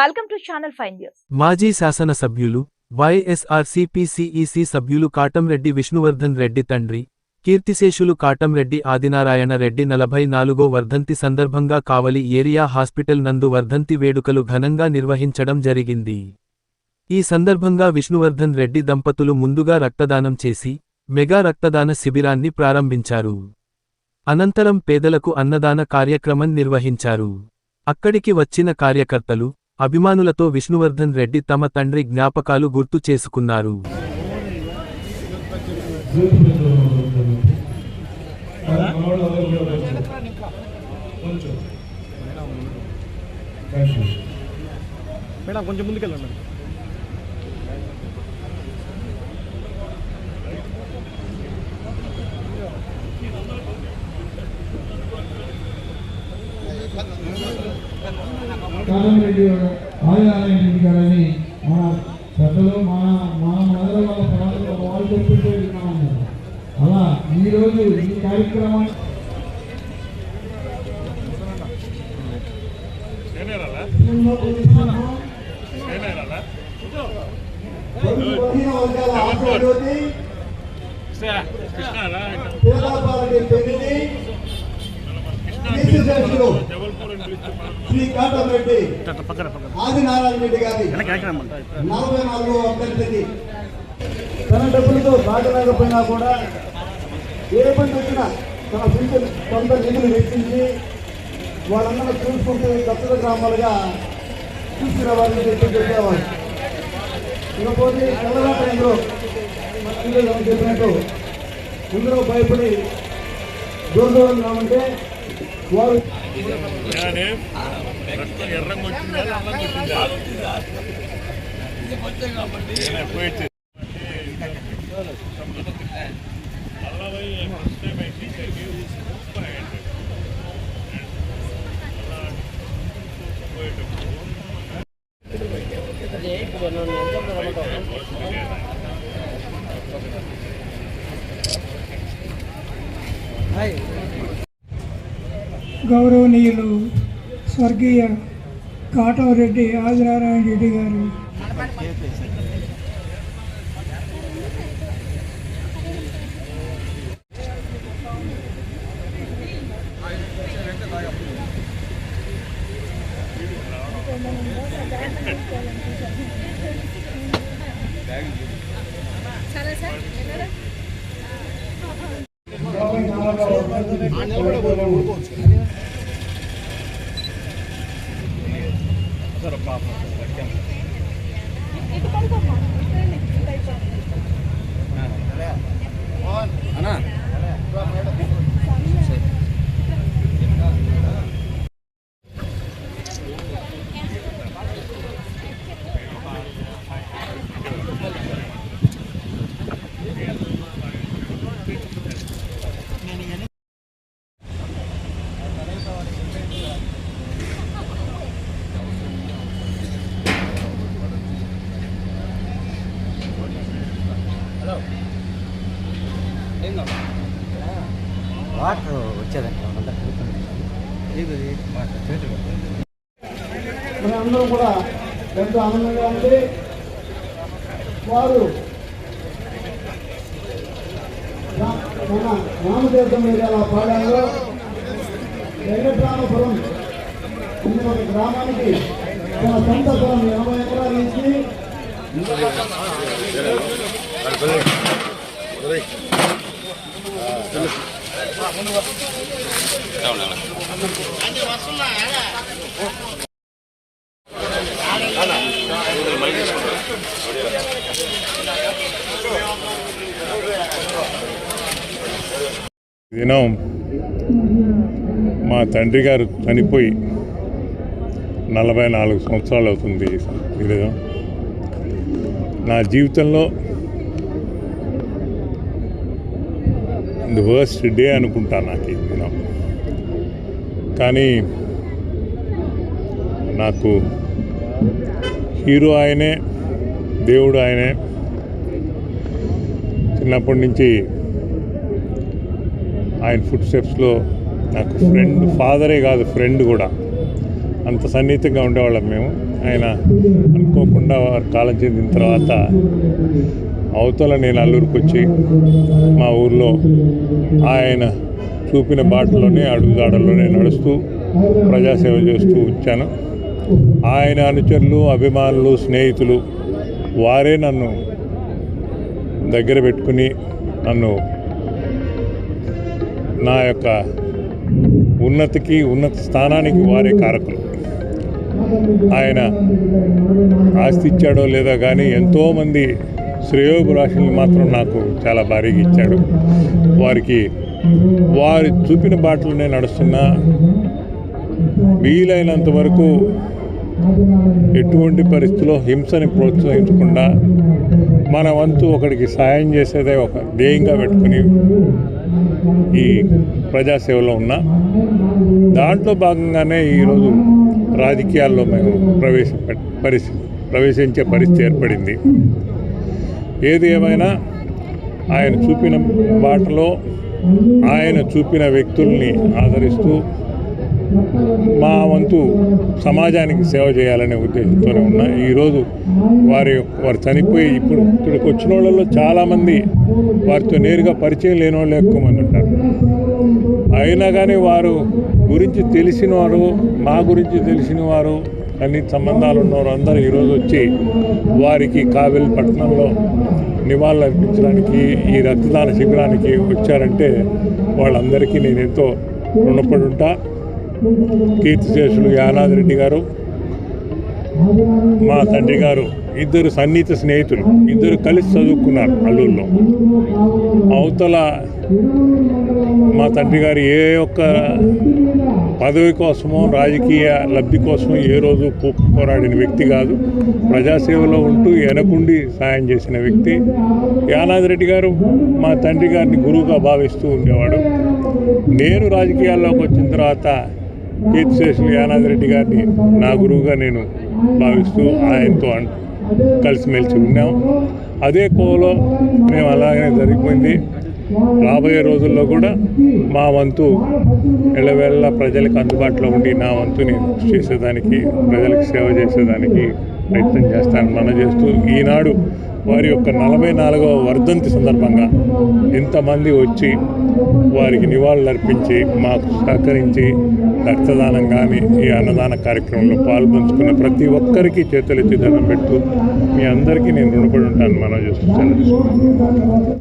Welcome to channel fine news మాజీ శాసనసభ్యులు వైఎస్ఆర్సీపీసీఈసీ సభ్యులు కాటంరెడ్డి విష్ణువర్ధన్ రెడ్డి తండ్రి కీర్తిశేషులు కాటంరెడ్డి ఆదినారాయణ రెడ్డి నలభై నాలుగో వర్ధంతి సందర్భంగా కావలి ఏరియా హాస్పిటల్ నందు వర్ధంతి వేడుకలు ఘనంగా నిర్వహించడం జరిగింది. ఈ సందర్భంగా విష్ణువర్ధన్ రెడ్డి దంపతులు ముందుగా రక్తదానం చేసి మెగా రక్తదాన శిబిరాన్ని ప్రారంభించారు. అనంతరం పేదలకు అన్నదాన కార్యక్రమం నిర్వహించారు. అక్కడికి వచ్చిన కార్యకర్తలు అభిమానులతో విష్ణువర్ధన్ రెడ్డి తమ తండ్రి జ్ఞాపకాలు గుర్తు చేసుకున్నారు. మేడం కొంచెం ముందుకెళ్ళండి. కారంరెడ్డి ఆదినారాయణ రెడ్డి గారని మన పెద్దలు మన మన మొదల వాళ్ళ ప్రాంతంలో వాళ్ళు చెప్తుంటే విన్నాము అలా ఈరోజు ఈ కార్యక్రమం బలహీన శ్రీ కాటంరెడ్డి పక్కన పక్కన. ఆదినారాయణ రెడ్డి గారి నలభై నాలుగో అభ్యర్థికి తన డబ్బులతో సాగలేకపోయినా కూడా ఏ పని వచ్చినా తన సొంత సొంత నిధులు వెచ్చించి వాళ్ళందరూ చూసుకుంటూ దత్తత గ్రామాలుగా తీసుకురావాలని చెప్పి చెప్పేవారు. ఇకపోతే తెల్లగా టైంలో పిల్లలు చెప్పినట్టు ఇందులో భయపడి దూరం దూరం రామంటే వారు ఎర్రంగా వచ్చిందా నల్లంగా గౌరవనీయులు స్వర్గీయ కాటవరెడ్డి ఆదినారాయణ రెడ్డి గారు. సరే పాపం వాటర్ వచ్చేదండి మన అందరం కూడా ఎంతో ఆనందంగా ఉంది వారు మన రామతీర్థం మీద పాడాలో వెంకటరామపురం అనే ఒక గ్రామానికి తన సొంత పొలం ఎనభై ఎకరాలు ఇచ్చి దినం మా తండ్రి గారు చనిపోయి నలభై నాలుగు సంవత్సరాలు అవుతుంది ఈ నా జీవితంలో ది వర్స్ట్ డే అనుకుంటా నాకు ఈ కానీ నాకు హీరో ఆయనే దేవుడు ఆయనే. చిన్నప్పటి నుంచి ఆయన ఫుడ్ స్టెప్స్లో నాకు ఫ్రెండ్ ఫాదరే కాదు ఫ్రెండ్ కూడా. అంత సన్నిహితంగా ఉండేవాళ్ళం మేము. ఆయన అనుకోకుండా వారు కాలం చెందిన తర్వాత అవతల నేను అల్లూరుకు వచ్చి మా ఊర్లో ఆయన చూపిన బాటలోనే అడుగుదాడల్లోనే నడుస్తూ ప్రజాసేవ చేస్తూ వచ్చాను. ఆయన అనుచరులు అభిమానులు స్నేహితులు వారే నన్ను దగ్గర పెట్టుకుని నన్ను నా యొక్క ఉన్నతికి ఉన్నత స్థానానికి వారే కారకులు. ఆయన ఆస్తి ఇచ్చాడో లేదో కానీ ఎంతోమంది శ్రేయోభిలాషుల్ని మాత్రం నాకు చాలా భారీగా ఇచ్చాడు. వారికి వారి చూపిన బాటలోనే నడుస్తున్నా వీలైనంత వరకు ఎటువంటి పరిస్థితిలో హింసని ప్రోత్సహించకుండా మన వంతు ఒకడికి సాయం చేసేదే ఒక ధ్యేయంగా పెట్టుకుని ఈ ప్రజాసేవలో ఉన్నా. దాంట్లో భాగంగానే ఈరోజు రాజకీయాల్లో మేము ప్రవేశ పరిస్థితి ప్రవేశించే పరిస్థితి ఏర్పడింది. ఏది ఏమైనా ఆయన చూపిన బాటలో ఆయన చూపిన వ్యక్తుల్ని ఆదరిస్తూ మా వంతు సమాజానికి సేవ చేయాలనే ఉద్దేశంతోనే ఉన్నా ఈరోజు వారి వారు చనిపోయి ఇప్పుడు ఇక్కడికి వచ్చిన వాళ్ళలో చాలామంది వారితో నేరుగా పరిచయం లేని వాళ్ళు ఎక్కువ మంది ఉంటారు. అయినా కానీ వారు గురించి తెలిసిన వారు మా గురించి తెలిసిన వారు అన్ని సంబంధాలు ఉన్నవారు అందరూ ఈరోజు వచ్చి వారికి కావెల్ పట్టణంలో నివాళులు అర్పించడానికి ఈ రక్తదాన శిబిరానికి వచ్చారంటే వాళ్ళందరికీ నేను ఎంతో రుణపడి ఉంటా కీర్తిశేషులు యానాది రెడ్డి గారు మా తండ్రి గారు ఇద్దరు సన్నిహిత స్నేహితులు ఇద్దరు కలిసి చదువుకున్నారు అల్లూరులో. అవతల మా తండ్రి గారు ఏ ఒక్క పదవి కోసమో రాజకీయ లబ్ధి కోసమో ఏ రోజు పోరాడిన వ్యక్తి కాదు. ప్రజాసేవలో ఉంటూ వెనకుండి సాయం చేసిన వ్యక్తి. యానాది రెడ్డి గారు మా తండ్రి గారిని గురువుగా భావిస్తూ ఉండేవాడు. నేను రాజకీయాల్లోకి వచ్చిన తర్వాత కీర్తిశేషులు యానాది రెడ్డి గారిని నా గురువుగా నేను భావిస్తూ ఆయనతో కలిసిమెలిసి ఉన్నాం. అదే కోలో మేము అలాగనే జరిగిపోయింది. రాబోయే రోజుల్లో కూడా మా వంతు ఎల్లవేళ ప్రజలకు అందుబాటులో ఉండి నా వంతు నేను చేసేదానికి ప్రజలకు సేవ చేసేదానికి ప్రయత్నం చేస్తాను మన చేస్తూ ఈనాడు వారి యొక్క నలభై నాలుగవ వర్ధంతి సందర్భంగా ఇంతమంది వచ్చి వారికి నివాళులర్పించి మాకు సహకరించి రక్తదానం కానీ ఈ అన్నదాన కార్యక్రమంలో పాల్పంచుకున్న ప్రతి ఒక్కరికి చేతులెత్తి దండం పెడుతూ మీ అందరికీ నేను రుణపడి ఉంటాను మనం చేస్తూ